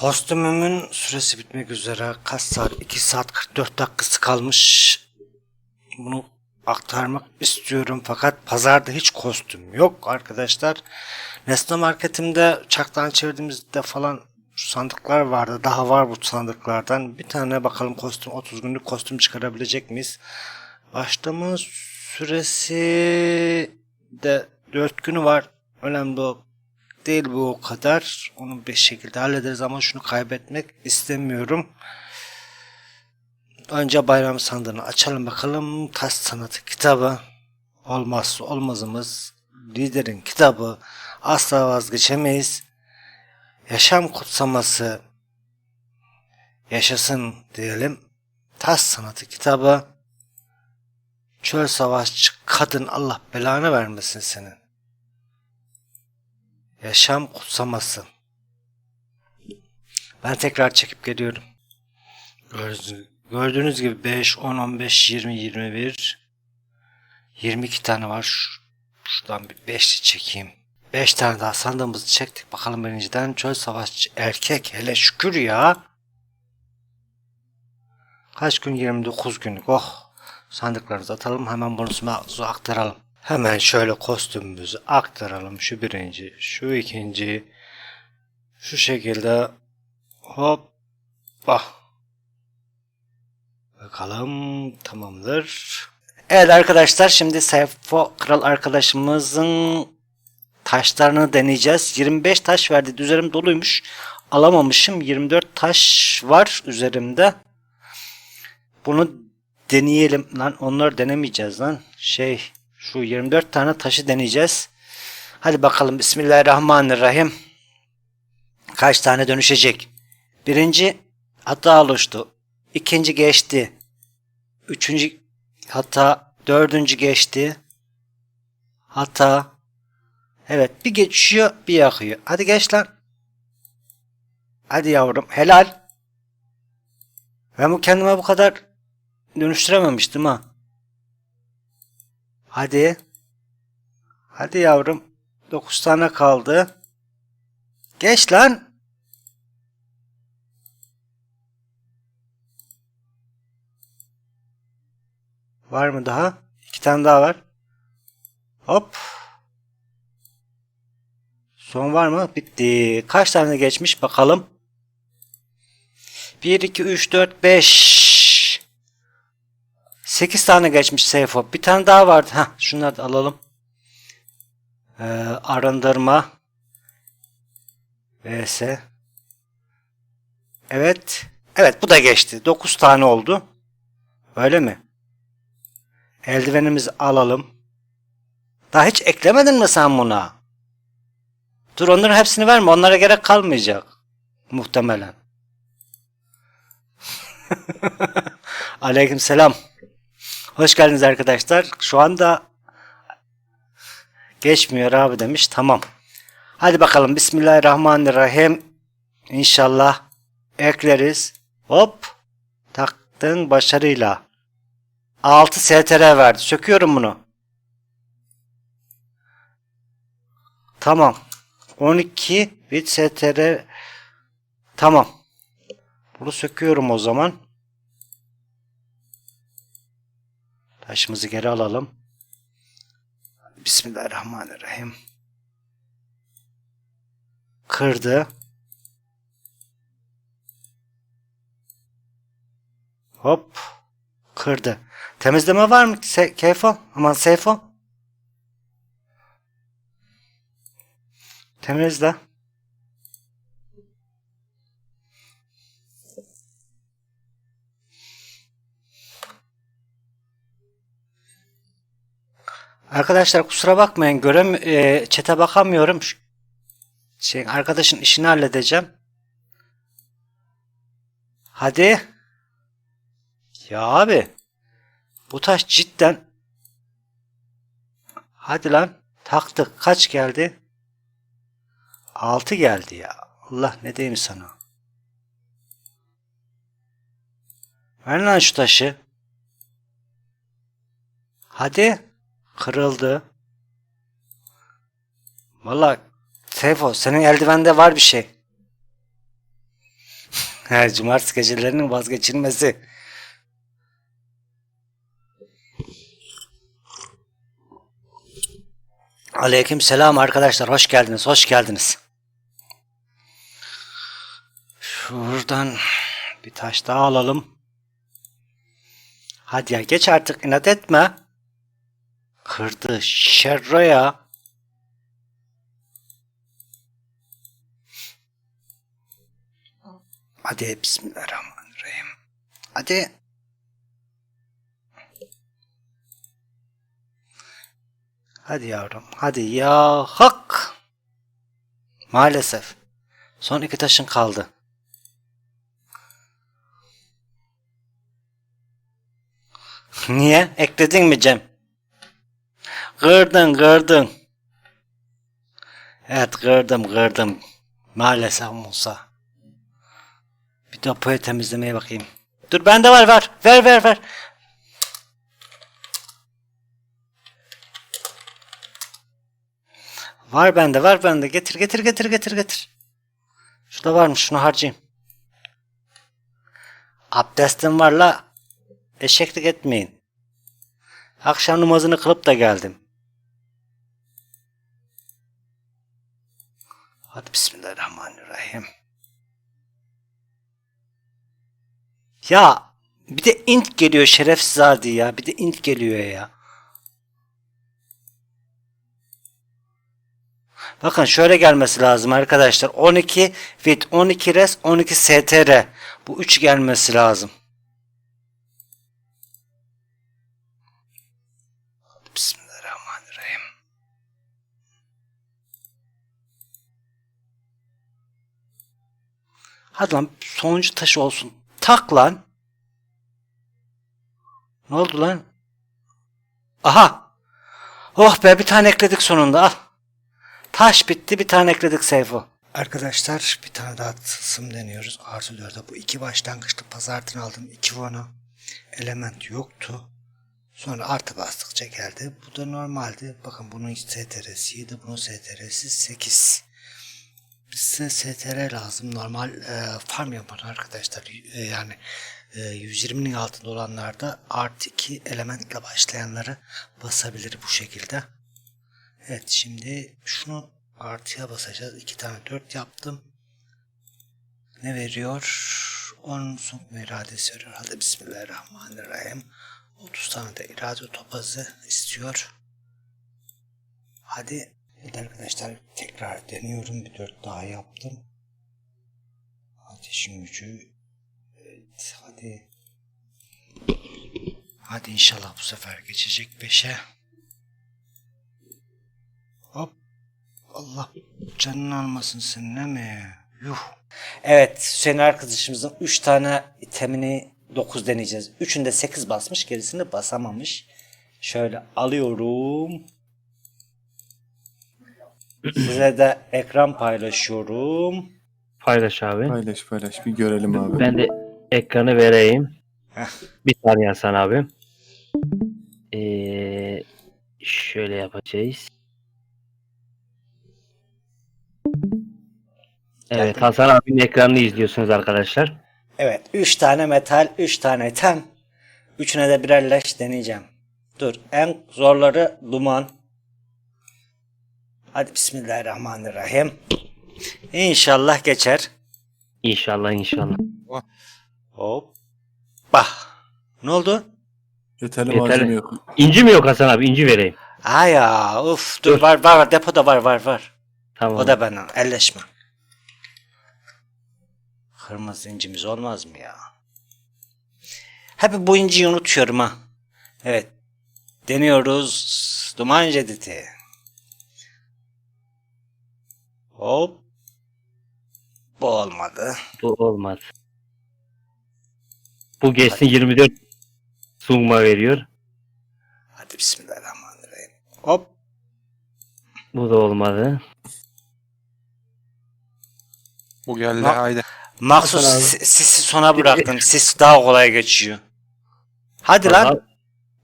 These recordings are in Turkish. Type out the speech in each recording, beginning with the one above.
Kostümümün süresi bitmek üzere. Kaç saat? 2 saat 44 dakikası kalmış. Bunu aktarmak istiyorum fakat pazarda hiç kostüm yok arkadaşlar. Nesne marketimde çaktan çevirdiğimizde falan sandıklar vardı. Daha var bu sandıklardan. Bir tane bakalım kostüm 30 günlük kostüm çıkarabilecek miyiz? Başlama süresi de 4 günü var. Önemli o değil bu o kadar. Onu bir şekilde hallederiz ama şunu kaybetmek istemiyorum. Önce bayram sandığını açalım bakalım. Taş sanatı kitabı. Olmazsa olmazımız. Liderin kitabı. Asla vazgeçemeyiz. Yaşam kutsaması. Yaşasın diyelim. Taş sanatı kitabı. Çöl savaşçı kadın Allah belanı vermesin senin. Yaşam kutsaması. Ben tekrar çekip geliyorum. Gördüğünüz, gördüğünüz gibi 5, 10, 15, 20, 21, 22 tane var. Şu- Şuradan bir 5'li çekeyim. 5 tane daha sandığımızı çektik. Bakalım birinciden çöl savaşçı erkek. Hele şükür ya. Kaç gün? 29 günlük. Oh. Sandıklarımızı atalım. Hemen bonusumuzu aktaralım. Hemen şöyle kostümümüzü aktaralım. Şu birinci, şu ikinci. Şu şekilde hoppa. Bakalım tamamdır. Evet arkadaşlar şimdi Seyfo Kral arkadaşımızın taşlarını deneyeceğiz. 25 taş verdi. Üzerim doluymuş. Alamamışım. 24 taş var üzerimde. Bunu deneyelim lan. Onları denemeyeceğiz lan. Şey şu 24 tane taşı deneyeceğiz. Hadi bakalım. Bismillahirrahmanirrahim. Kaç tane dönüşecek? Birinci hata oluştu. İkinci geçti. Üçüncü hata. Dördüncü geçti. Hata. Evet bir geçiyor bir yakıyor. Hadi geç lan. Hadi yavrum helal. Ben bu kendime bu kadar dönüştürememiştim ha. Hadi. Hadi yavrum. 9 tane kaldı. Geç lan. Var mı daha? İki tane daha var. Hop. Son var mı? Bitti. Kaç tane geçmiş bakalım. 1, 2, 3, 4, 5. 8 tane geçmiş Seyfo. Bir tane daha vardı. Heh, şunları da alalım. Ee, arındırma. vs. Evet. Evet bu da geçti. 9 tane oldu. Öyle mi? Eldivenimizi alalım. Daha hiç eklemedin mi sen buna? Dur onların hepsini verme. Onlara gerek kalmayacak. Muhtemelen. Aleyküm selam. Hoş geldiniz arkadaşlar. Şu anda geçmiyor abi demiş. Tamam. Hadi bakalım. Bismillahirrahmanirrahim. İnşallah ekleriz. Hop. Taktın başarıyla. 6 STR verdi. Söküyorum bunu. Tamam. 12 bit STR. Tamam. Bunu söküyorum o zaman. Taşımızı geri alalım. Bismillahirrahmanirrahim. Kırdı. Hop. Kırdı. Temizleme var mı Se Keyfo? Aman Seyfo. Temizle. Arkadaşlar kusura bakmayın görem e, çete bakamıyorum. Şey arkadaşın işini halledeceğim. Hadi. Ya abi. Bu taş cidden Hadi lan. Taktık. Kaç geldi? 6 geldi ya. Allah ne diyeyim sana. Ver lan şu taşı. Hadi. Kırıldı. Valla Seyfo senin eldivende var bir şey. Cumartesi gecelerinin vazgeçilmesi. Aleyküm selam arkadaşlar. Hoş geldiniz. Hoş geldiniz. Şuradan bir taş daha alalım. Hadi ya geç artık inat etme. Kırdı şerro ya. Hadi bismillahirrahmanirrahim. Hadi. Hadi yavrum. Hadi ya hak. Maalesef. Son iki taşın kaldı. Niye? Ekledin mi Cem? Kırdın kırdın. Evet kırdım kırdım. Maalesef Musa. Bir depoyu temizlemeye bakayım. Dur bende var var. Ver ver ver. Var bende var bende. Getir getir getir getir getir. Şurada varmış şunu harcayayım. Abdestim var la. Eşeklik etmeyin. Akşam namazını kılıp da geldim. Hadi bismillahirrahmanirrahim. Ya bir de int geliyor şerefsiz hadi ya. Bir de int geliyor ya. Bakın şöyle gelmesi lazım arkadaşlar. 12 fit, 12 res, 12 str. Bu 3 gelmesi lazım. Hadi lan sonuncu taş olsun. Tak lan. Ne oldu lan? Aha. Oh be bir tane ekledik sonunda al. Taş bitti bir tane ekledik Seyfo. Arkadaşlar bir tane daha tılsım deniyoruz. Artı 4'e bu iki başlangıçlı pazartın aldım. iki vana element yoktu. Sonra artı bastıkça geldi. Bu da normaldi. Bakın bunun STR'si 7, bunun STR'si 8. Bize STR lazım. Normal e, farm yapan arkadaşlar. E, yani e, 120'nin altında olanlarda artı 2 elementle başlayanları basabilir bu şekilde. Evet şimdi şunu artıya basacağız. 2 tane 4 yaptım. Ne veriyor? 10 son iradesi veriyor. Hadi Bismillahirrahmanirrahim. 30 tane de irade topazı istiyor. Hadi Evet arkadaşlar tekrar deniyorum. Bir 4 daha yaptım. Ateşin gücü. Evet hadi. Hadi inşallah bu sefer geçecek 5'e. Hop. Allah canın almasın senin ne mi? Yuh. Evet Hüseyin arkadaşımızın 3 tane itemini 9 deneyeceğiz. Üçünde 8 basmış gerisini basamamış. Şöyle alıyorum. Size de ekran paylaşıyorum. Paylaş abi. Paylaş paylaş bir görelim abi. Ben de ekranı vereyim. Heh. Bir saniye Hasan abi. Ee, şöyle yapacağız. Evet Hasan abinin ekranını izliyorsunuz arkadaşlar. Evet 3 tane metal 3 tane item. Üçüne de birer leş deneyeceğim. Dur en zorları duman. Hadi bismillahirrahmanirrahim. İnşallah geçer. İnşallah inşallah. Hop. Bah. Ne oldu? Yeterli Yeterli. malzeme yok. İnci mi yok Hasan abi? İnci vereyim. Ay ya uf dur, Dur. var var var depoda var var var. Tamam. O da benden elleşme. Kırmızı incimiz olmaz mı ya? Hep bu inciyi unutuyorum ha. Evet. Deniyoruz. Duman cedidi. Hop. Bu olmadı. Bu olmaz. Bu geçsin 24 sungma veriyor. Hadi bismillahirrahmanirrahim. Hop. Bu da olmadı. Bu geldi Ma- haydi. Maksus Hasan abi. si- sisi sona bıraktım. Sis daha kolay geçiyor. Hadi lan.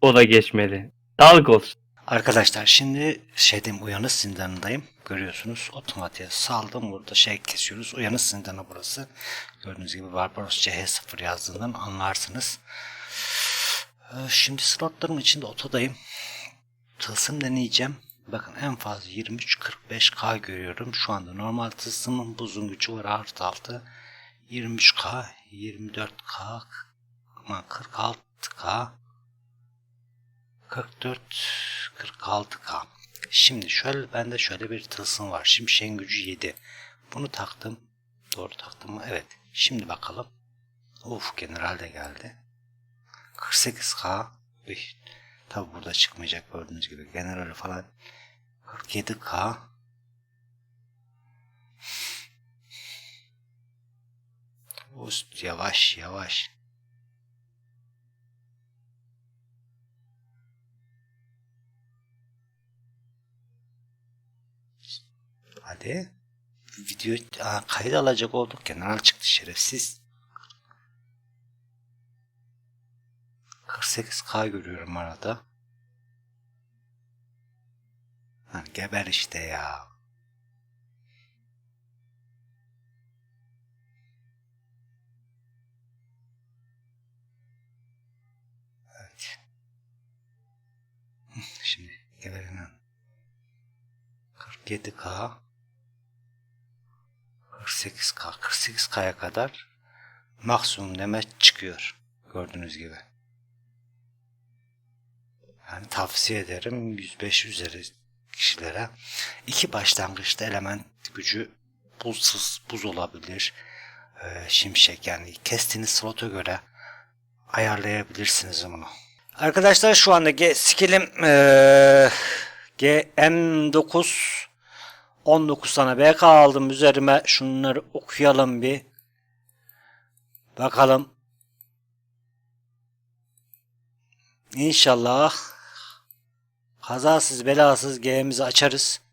O da geçmedi. Sağlık olsun. Arkadaşlar şimdi şeydeyim uyanış zindanındayım. Görüyorsunuz. Otomatiğe saldım. Burada şey kesiyoruz. Uyanış zindanı burası. Gördüğünüz gibi Barbaros CH0 yazdığından anlarsınız. Ee, Şimdi slotların içinde otodayım. Tılsım deneyeceğim. Bakın en fazla 23-45K görüyorum. Şu anda normal tılsımın buzun gücü var artı altı. 23K, 24K, aman 46K, 44, 46K. Şimdi şöyle bende şöyle bir tılsım var. Şimşek'in gücü 7. Bunu taktım. Doğru taktım mı? Evet. Şimdi bakalım. Uf general de geldi. 48K. Üy, Tabi burada çıkmayacak gördüğünüz gibi. General falan 47K. Ust yavaş yavaş. Hadi. Video Aa, kayıt alacak olduk. General çıktı şerefsiz. 48K görüyorum arada. Ha, geber işte ya. Evet. Şimdi geberin lan. 47K 48K 48K'ya kadar maksimum deme çıkıyor. Gördüğünüz gibi. Yani tavsiye ederim 105 üzeri kişilere. İki başlangıçta element gücü buzsuz buz olabilir. Ee, şimşek yani kestiğiniz slota göre ayarlayabilirsiniz bunu. Arkadaşlar şu anda skillim ee, GM9 19 tane BK aldım üzerime. Şunları okuyalım bir. Bakalım. İnşallah kazasız belasız G'mizi açarız.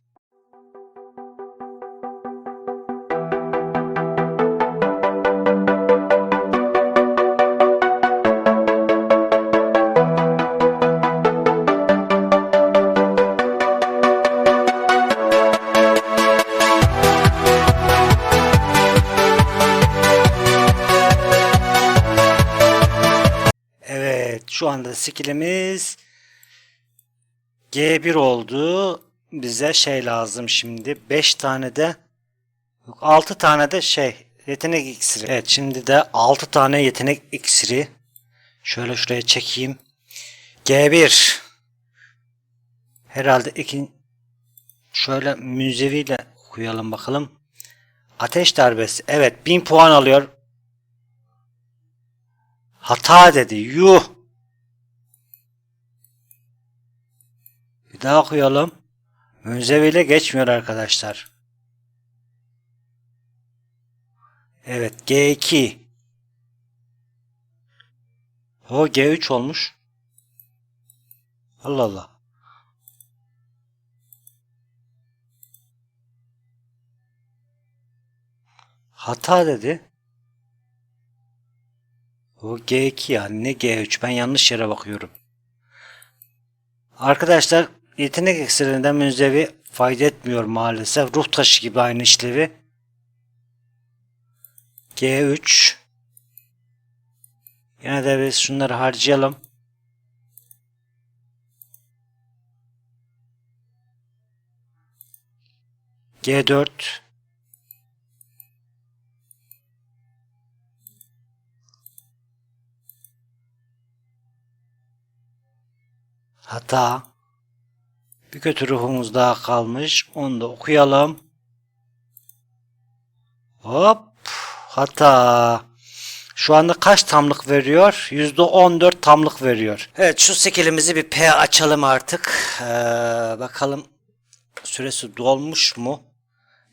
Anda skillimiz G1 oldu. Bize şey lazım şimdi. 5 tane de yok 6 tane de şey yetenek iksiri. Evet şimdi de 6 tane yetenek iksiri. Şöyle şuraya çekeyim. G1 herhalde ikin şöyle müzeviyle okuyalım bakalım. Ateş darbesi. Evet 1000 puan alıyor. Hata dedi. Yuh. Daha okuyalım. Münzeviyle geçmiyor arkadaşlar. Evet G2. O G3 olmuş. Allah Allah. Hata dedi. O G2 yani ne G3 ben yanlış yere bakıyorum. Arkadaşlar yetenek iksirinden münzevi fayda etmiyor maalesef. Ruh taşı gibi aynı işlevi. G3 Yine de biz şunları harcayalım. G4 Hata. Bir kötü ruhumuz daha kalmış. Onu da okuyalım. Hop. Hata. Şu anda kaç tamlık veriyor? %14 tamlık veriyor. Evet şu skillimizi bir P açalım artık. Ee, bakalım süresi dolmuş mu?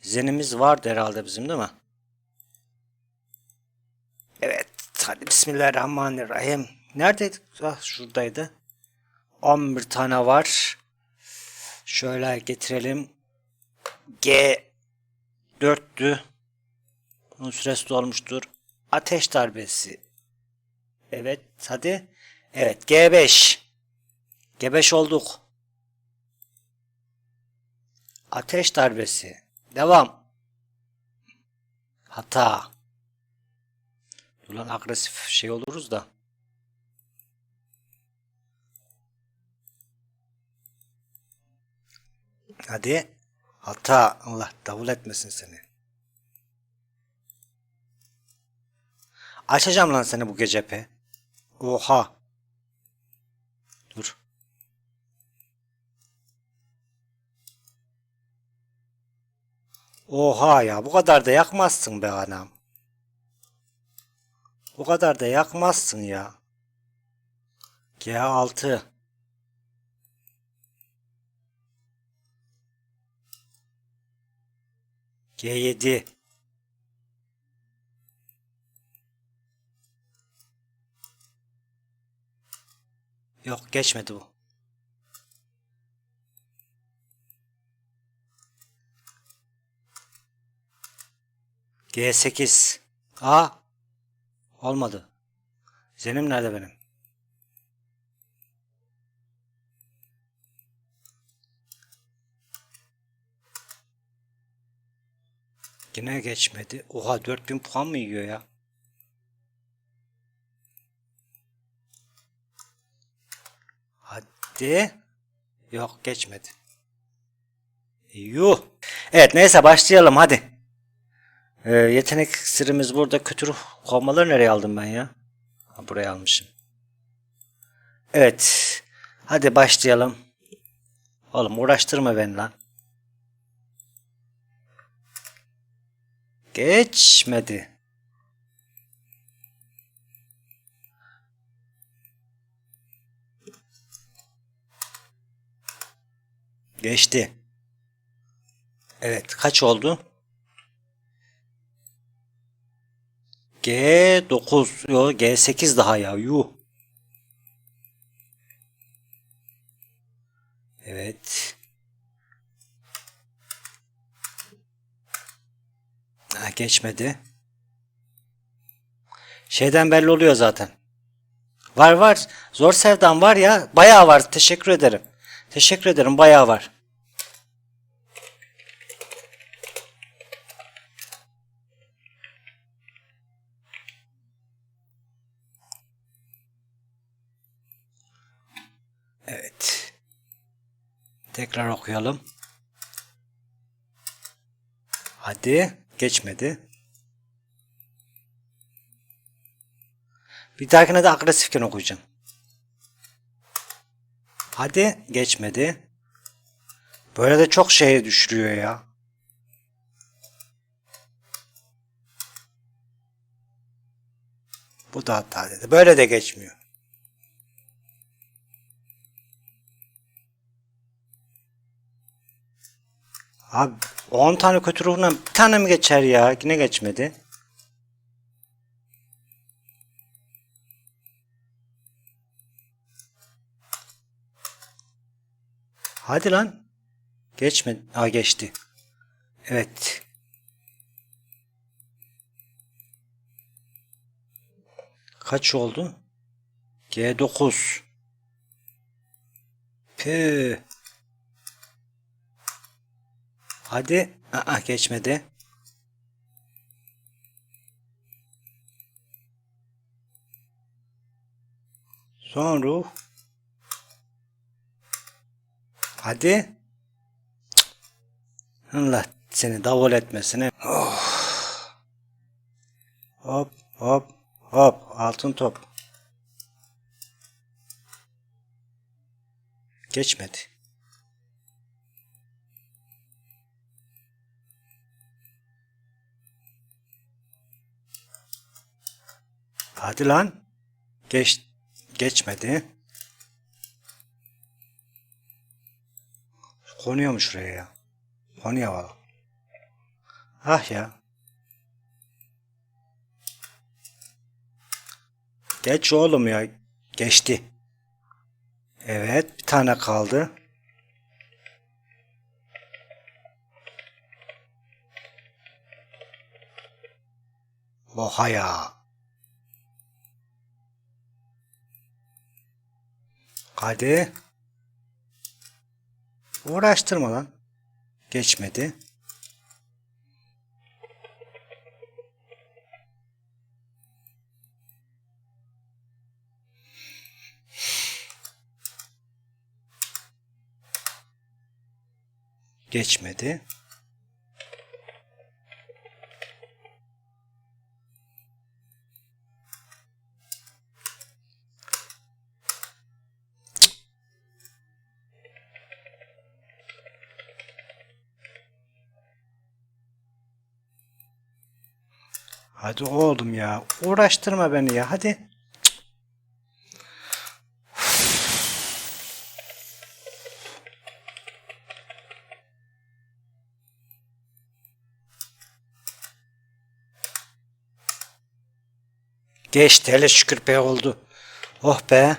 Zenimiz vardı herhalde bizim değil mi? Evet. Hadi Bismillahirrahmanirrahim. Neredeydi? Ah, şuradaydı. 11 tane var. Şöyle getirelim. G 4'tü. Bunun süresi dolmuştur. Ateş darbesi. Evet hadi. Evet G5. G5 olduk. Ateş darbesi. Devam. Hata. Ulan agresif şey oluruz da. Hadi. Hata. Allah davul etmesin seni. Açacağım lan seni bu gece pe. Oha. Dur. Oha ya bu kadar da yakmazsın be anam. Bu kadar da yakmazsın ya. G6 G7 Yok geçmedi bu. G8 A Olmadı. Zenim nerede benim? Yine geçmedi. Oha 4000 puan mı yiyor ya? Hadi. Yok geçmedi. Yuh. Evet neyse başlayalım hadi. Ee, yetenek sırrımız burada. Kötü ruh kovmaları nereye aldım ben ya? Ha, buraya almışım. Evet. Hadi başlayalım. Oğlum uğraştırma beni lan. Geçmedi. Geçti. Evet kaç oldu? G9 yo G8 daha ya yuh. Evet. Ha, geçmedi. Şeyden belli oluyor zaten. Var var. Zor sevdam var ya. Bayağı var. Teşekkür ederim. Teşekkür ederim. Bayağı var. Evet. Tekrar okuyalım. Hadi. Geçmedi. Bir dahakine de agresifken okuyacağım. Hadi. Geçmedi. Böyle de çok şeye düşürüyor ya. Bu da hata dedi. Böyle de geçmiyor. Abi 10 tane kötü ruhuna bir tane mi geçer ya? Yine geçmedi. Hadi lan. Geçmedi. Ha geçti. Evet. Kaç oldu? G9. Püh. Hadi. Aa, geçmedi. Son ruh. Hadi. Allah seni davul etmesine. Oh. Hop hop hop altın top. Geçmedi. Hadi lan. Geç geçmedi. Konuyor mu şuraya ya? Konuyor valla. Ah ya. Geç oğlum ya. Geçti. Evet bir tane kaldı. Oha ya. Hadi. Uğraştırma lan. Geçmedi. Geçmedi. Hadi oğlum ya. Uğraştırma beni ya. Hadi. Geçti hele şükür be oldu. Oh be.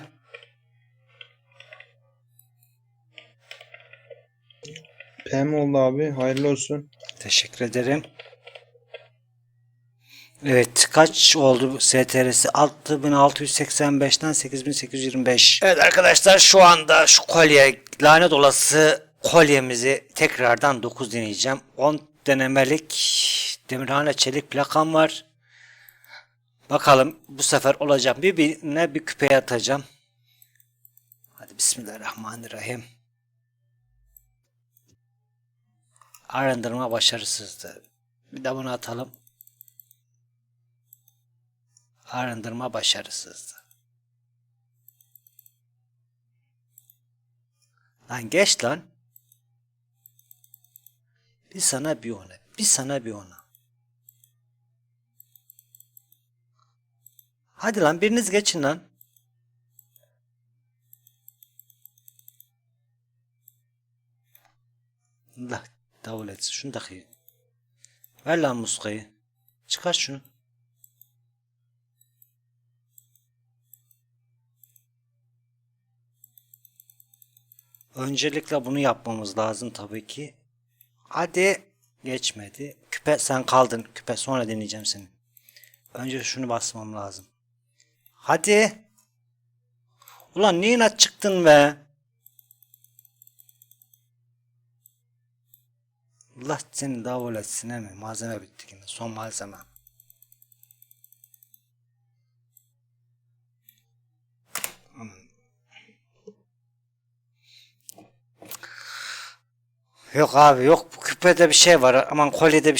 PM oldu abi. Hayırlı olsun. Teşekkür ederim. Evet kaç oldu STR'si? 6685'ten 8825. Evet arkadaşlar şu anda şu kolye lanet olası kolyemizi tekrardan 9 deneyeceğim. 10 denemelik demirhane çelik plakam var. Bakalım bu sefer olacak. Bir birine bir küpeye atacağım. Hadi bismillahirrahmanirrahim. Arındırma başarısızdı. Bir de bunu atalım. Arındırma başarısızdı. Lan geç lan. Bir sana bir ona. Bir sana bir ona. Hadi lan biriniz geçin lan. Allah davul etsin. Şunu takayım. Ver lan muskayı. Çıkar şunu. Öncelikle bunu yapmamız lazım tabii ki. Hadi. Geçmedi. Küpe sen kaldın. Küpe sonra deneyeceğim seni. Önce şunu basmam lazım. Hadi. Ulan niye inat çıktın be? Allah seni davul etsin mi? Malzeme bitti yine. Son malzeme. Yok abi yok küpede bir şey var. Aman kolyede bir